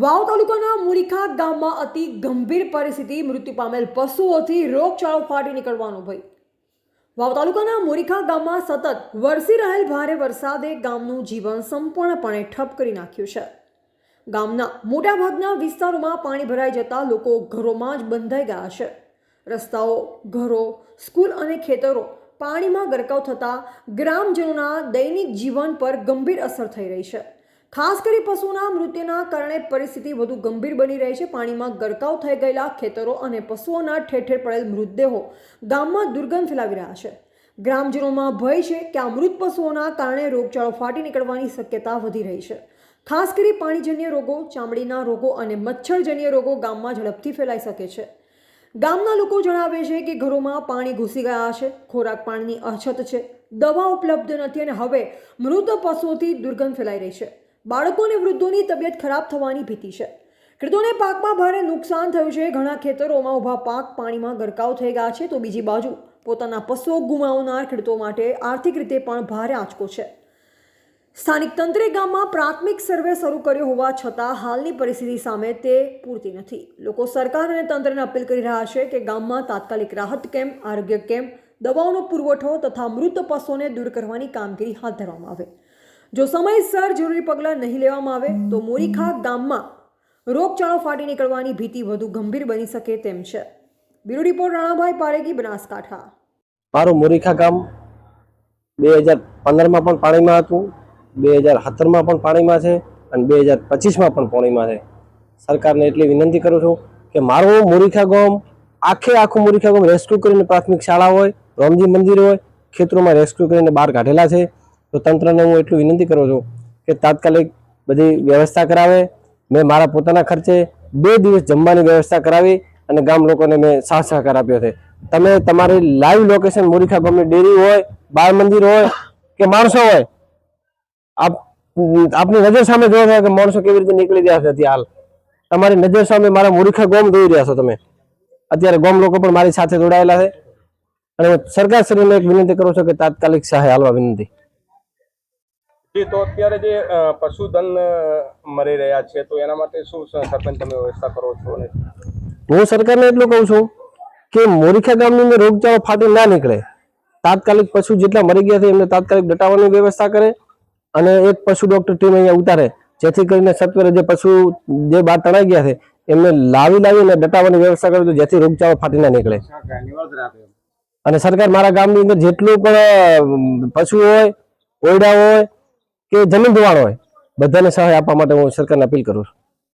વાવ તાલુકાના મુરીખા ગામમાં અતિ ગંભીર પરિસ્થિતિ મૃત્યુ પામેલ પશુઓથી રોગચાળો ફાટી નીકળવાનો ભય. વાવ તાલુકાના મોરીખા ગામમાં સતત વરસી રહેલ ભારે વરસાદે ગામનું જીવન સંપૂર્ણપણે ઠપ કરી નાખ્યું છે. ગામના મોટાભાગના વિસ્તારોમાં પાણી ભરાઈ જતા લોકો ઘરોમાં જ બંધાઈ ગયા છે. રસ્તાઓ, ઘરો, સ્કૂલ અને ખેતરો પાણીમાં ગરકાવ થતાં ગ્રામજનોના દૈનિક જીવન પર ગંભીર અસર થઈ રહી છે. ખાસ કરી પશુના મૃત્યુના કારણે પરિસ્થિતિ વધુ ગંભીર બની રહી છે. પાણીમાં ગરકાવ થઈ ગયેલા ખેતરો અને પશુઓના ઠેર ઠેર પડેલ મૃતદેહો ગામમાં દુર્ગંધ ફેલાવી રહ્યા છે. ગ્રામજનોમાં ભય છે કે આ મૃત પશુઓના કારણે રોગચાળો ફાટી નીકળવાની શક્યતા વધી રહી છે. ખાસ કરી પાણીજન્ય રોગો, ચામડીના રોગો અને મચ્છરજન્ય રોગો ગામમાં ઝડપથી ફેલાઈ શકે છે. ગામના લોકો જણાવે છે કે ઘરોમાં પાણી ઘૂસી ગયા છે. ખોરાક પાણીની અછત છે. દવા ઉપલબ્ધ નથી અને હવે મૃત પશુઓથી દુર્ગંધ ફેલાઈ રહી છે. બાળકો અને વૃદ્ધોની તબિયત ખરાબ થવાની ભીતિ છે. ખેડૂતોને પાકમાં ભારે નુકસાન થયું છે. ઘણા ખેતરોમાં ઊભા પાક પાણીમાં ગરકાવ થઈ ગયા છે. તો બીજી બાજુ પોતાના પશુઓ ગુમાવનાર ખેડૂતો માટે આર્થિક રીતે પણ ભારે આંચકો છે. સ્થાનિક તંત્રે ગામમાં પ્રાથમિક સર્વે શરૂ કર્યો હોવા છતાં હાલની પરિસ્થિતિ સામે તે પૂરતી નથી. લોકો સરકાર અને તંત્રને અપીલ કરી રહ્યા છે કે ગામમાં તાત્કાલિક રાહત કેમ્પ, આરોગ્ય કેમ્પ, દવાઓનો પુરવઠો તથા મૃત પશુઓને દૂર કરવાની કામગીરી હાથ ધરવામાં આવે. જો સમયસર જરૂરી પગલાં નહીં લેવામાં આવે, તો મોરીખા ગામમાં રોગચાળો ફાટી નીકળવાની ભીતિ વધુ ગંભીર બની શકે તેમ છે. Bureau report Ranabhai Paregi, Banaskantha. મારું મોરીખા ગામ બે હજાર પંદરમાં પણ પાણીમાં હતું, બે હજાર સત્તરમાં પણ પાણીમાં છે અને બે હજાર પચીસમાં પણ પાણીમાં છે. સરકારને એટલી વિનંતી કરું છું કે મારું મોરીખા ગામ, આખે આખું મોરીખા ગામ રેસ્ક્યુ કરીને પ્રાથમિક શાળા હોય, રામજી મંદિર હોય, ખેતરોમાં રેસ્ક્યુ કરીને બહાર કાઢેલા છે. તો તંત્રને હું એટલું વિનંતી કરું છું કે તાત્કાલિક બધી વ્યવસ્થા કરાવે. મેં મારા પોતાના ખર્ચે બે દિવસ જમવાની વ્યવસ્થા કરાવી અને ગામ લોકોને મેં સાથ સહકાર આપ્યો છે. તમે તમારી લાઈવ લોકેશન મોરીખા ગામની ડેરી હોય, બાળ મંદિર હોય કે માણસો હોય, આપ, આપની નજર સામે જોવો છો કે માણસો કેવી રીતે નીકળી રહ્યા છે અત્યારે હાલ. તમારી નજર સામે મારા મોરીખા ગોમ જોઈ રહ્યા છો તમે. અત્યારે ગોમ લોકો પણ મારી સાથે જોડાયેલા છે. અને સરકાર શ્રીને એક વિનંતી કરું છું કે તાત્કાલિક સહાય હાલવા વિનંતી. જી, તો અત્યારે જે પશુધન મરી રહ્યા છે, તો એના માટે શું સરપંચ તમે વ્યવસ્થા કરો છો હું સરકારને એટલું કહું છું કે મોરીખા ગામની અંદર રોગચાળો ફાટી ના નીકળે. તાત્કાલિક પશુ જેટલા મરી ગયા છે, એમને તાત્કાલિક ડટાવવાની વ્યવસ્થા કરે અને એક પશુ ડોક્ટર ટીમ અહીંયા ઉતારે, જેથી કરીને સત્વરે જે પશુ જે બહાર તણાઈ ગયા છે, એમને લાવી લાવી અને દટાવવાની વ્યવસ્થા કરે તો જેથી રોગચાળો ફાટી ના નીકળે. અને સરકાર મારા ગામની અંદર જેટલું પણ પશુ હોય, ઓરડા હોય કે જમીન ધોવાણ હોય બધાને સહાય આપવા માટે હું સરકારને અપીલ કરું છું.